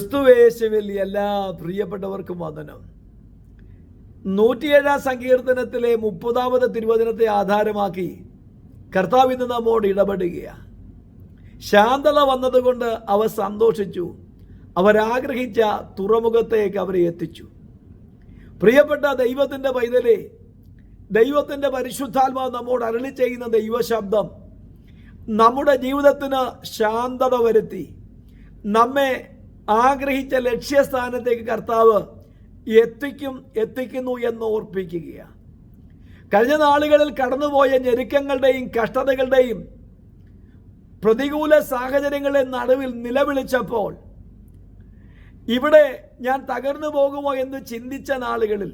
ക്രിസ്തുവേശുവിൽ എല്ലാ പ്രിയപ്പെട്ടവർക്കും വന്ദനം. നൂറ്റിയേഴാം സങ്കീർത്തനത്തിലെ മുപ്പതാമത് തിരുവചനത്തെ ആധാരമാക്കി കർത്താവ് ഇന്ന് നമ്മോട് ഇടപെടുകയാണ് ശാന്തത വന്നതുകൊണ്ട് അവർ സന്തോഷിച്ചു. അവരാഗ്രഹിച്ച തുറമുഖത്തേക്ക് അവരെ എത്തിച്ചു. പ്രിയപ്പെട്ട ദൈവത്തിന്റെ പൈതലെ ദൈവത്തിന്റെ പരിശുദ്ധാത്മാവ് നമ്മോട് അരളി ചെയ്യുന്ന ദൈവശബ്ദം നമ്മുടെ ജീവിതത്തിന് ശാന്തത വരുത്തി നമ്മെ ആഗ്രഹിച്ച ലക്ഷ്യസ്ഥാനത്തേക്ക് കർത്താവ് എത്തിക്കും എത്തിക്കുന്നു എന്ന് ഓർപ്പിക്കുകയാണ്. കഴിഞ്ഞ നാളുകളിൽ കടന്നുപോയ ഞെരുക്കങ്ങളുടെയും കഷ്ടതകളുടെയും പ്രതികൂല സാഹചര്യങ്ങളുടെ നടുവിൽ നിലവിളിച്ചപ്പോൾ ഇവിടെ ഞാൻ തകർന്നു പോകുമോ എന്ന് ചിന്തിച്ച നാളുകളിൽ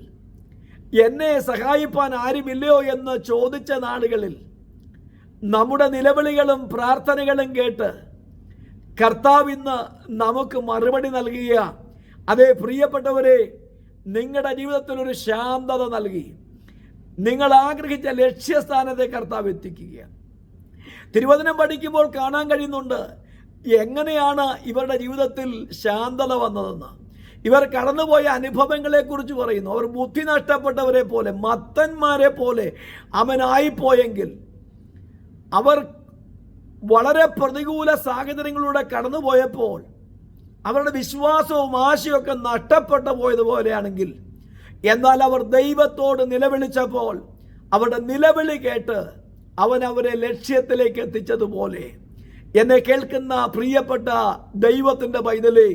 എന്നെ സഹായിപ്പാൻ ആരുമില്ലയോ എന്ന് ചോദിച്ച നാളുകളിൽ നമ്മുടെ നിലവിളികളും പ്രാർത്ഥനകളും കേട്ട് കർത്താവ് ഇന്ന് നമുക്ക് മറുപടി നൽകുക അതേ പ്രിയപ്പെട്ടവരെ നിങ്ങളുടെ ജീവിതത്തിൽ ഒരു ശാന്തത നൽകി. നിങ്ങൾ ആഗ്രഹിച്ച ലക്ഷ്യസ്ഥാനത്തെ കർത്താവ് എത്തിക്കുക തിരുവചനം പഠിക്കുമ്പോൾ കാണാൻ കഴിയുന്നുണ്ട് എങ്ങനെയാണ് ഇവരുടെ ജീവിതത്തിൽ ശാന്തത വന്നതെന്ന്. ഇവർ കടന്നുപോയ അനുഭവങ്ങളെക്കുറിച്ച് പറയുന്നു. അവർ ബുദ്ധി നഷ്ടപ്പെട്ടവരെ പോലെ മത്തന്മാരെ പോലെ അവനായിപ്പോയെങ്കിൽ അവർ വളരെ പ്രതികൂല സാഹചര്യങ്ങളിലൂടെ കടന്നുപോയപ്പോൾ അവരുടെ വിശ്വാസവും ആശയൊക്കെ നഷ്ടപ്പെട്ടു പോയതുപോലെയാണെങ്കിൽ എന്നാൽ അവർ ദൈവത്തോട് നിലവിളിച്ചപ്പോൾ അവരുടെ നിലവിളി കേട്ട് അവൻ അവരെ ലക്ഷ്യത്തിലേക്ക് എത്തിച്ചതുപോലെ. എന്നെ കേൾക്കുന്ന പ്രിയപ്പെട്ട ദൈവത്തിന്റെ പൈതലേ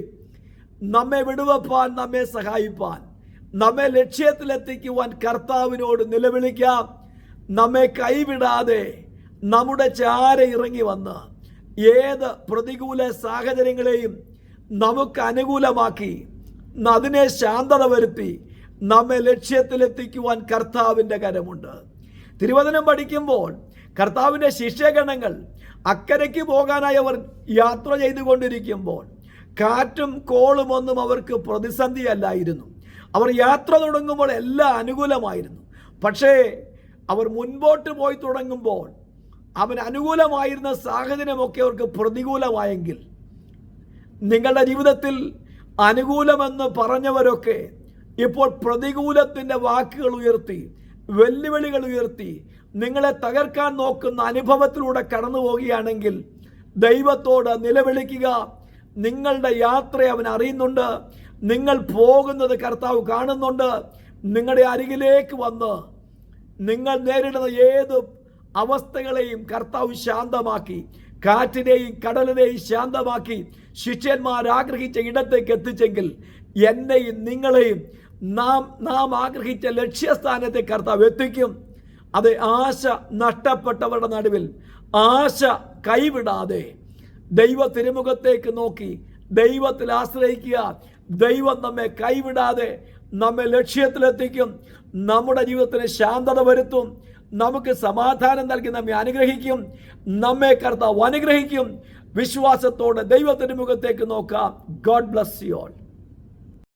നമ്മെ വിടുവപ്പാൻ നമ്മെ സഹായിപ്പാൻ നമ്മെ ലക്ഷ്യത്തിലെത്തിക്കുവാൻ കർത്താവിനോട് നിലവിളിക്കാം. നമ്മെ കൈവിടാതെ നമ്മുടെ ചാര ഇറങ്ങി വന്ന് ഏത് പ്രതികൂല സാഹചര്യങ്ങളെയും നമുക്ക് അനുകൂലമാക്കി അതിനെ ശാന്തത വരുത്തി നമ്മെ ലക്ഷ്യത്തിലെത്തിക്കുവാൻ കർത്താവിന്റെ കരമുണ്ട്. തിരുവചനം പഠിക്കുമ്പോൾ കർത്താവിന്റെ ശിഷ്യഗണങ്ങൾ അക്കരയ്ക്ക് പോകാനായി അവർ യാത്ര ചെയ്തുകൊണ്ടിരിക്കുമ്പോൾ കാറ്റും കോളും ഒന്നും അവർക്ക് പ്രതിസന്ധിയല്ലായിരുന്നു. അവർ യാത്ര തുടങ്ങുമ്പോൾ എല്ലാം അനുകൂലമായിരുന്നു. പക്ഷേ അവർ മുൻപോട്ട് പോയി തുടങ്ങുമ്പോൾ അവൻ അനുകൂലമായിരുന്ന സാഹചര്യമൊക്കെ അവർക്ക് പ്രതികൂലമായെങ്കിൽ നിങ്ങളുടെ ജീവിതത്തിൽ അനുകൂലമെന്ന് പറഞ്ഞവരൊക്കെ ഇപ്പോൾ പ്രതികൂലത്തിന്റെ വാക്കുകൾ ഉയർത്തി വെല്ലുവിളികൾ ഉയർത്തി നിങ്ങളെ തകർക്കാൻ നോക്കുന്ന അനുഭവത്തിലൂടെ കടന്നു പോവുകയാണെങ്കിൽ ദൈവത്തോട് നിലവിളിക്കുക. നിങ്ങളുടെ യാത്ര അവൻ അറിയുന്നുണ്ട്. നിങ്ങൾ പോകുന്നത് കർത്താവ് കാണുന്നുണ്ട്. നിങ്ങളുടെ അരികിലേക്ക് വന്ന് നിങ്ങൾ നേരിടുന്ന ഏത് അവസ്ഥകളെയും കർത്താവ് ശാന്തമാക്കി കാറ്റിനെയും കടലിനെയും ശാന്തമാക്കി ശിഷ്യന്മാർ ആഗ്രഹിച്ച ഇടത്തേക്ക് എത്തിച്ചെങ്കിൽ എന്നെയും നിങ്ങളെയും നാം നാം ആഗ്രഹിച്ച ലക്ഷ്യസ്ഥാനത്തെ കർത്താവ് എത്തിക്കും. അത് ആശ നഷ്ടപ്പെട്ടവരുടെ നടുവിൽ ആശ കൈവിടാതെ ദൈവ തിരുമുഖത്തേക്ക് നോക്കി ദൈവത്തിൽ ആശ്രയിക്കുക. ദൈവം നമ്മെ കൈവിടാതെ നമ്മെ ലക്ഷ്യത്തിലെത്തിക്കും. നമ്മുടെ ജീവിതത്തിന് ശാന്തത വരുത്തും. നമുക്ക് സമാധാനം നൽകി നമ്മെ അനുഗ്രഹിക്കും നമ്മെ കർത്താവ് അനുഗ്രഹിക്കും. വിശ്വാസത്തോടെ ദൈവത്തിന്റെ മുഖത്തേക്ക് നോക്കാം. God bless you all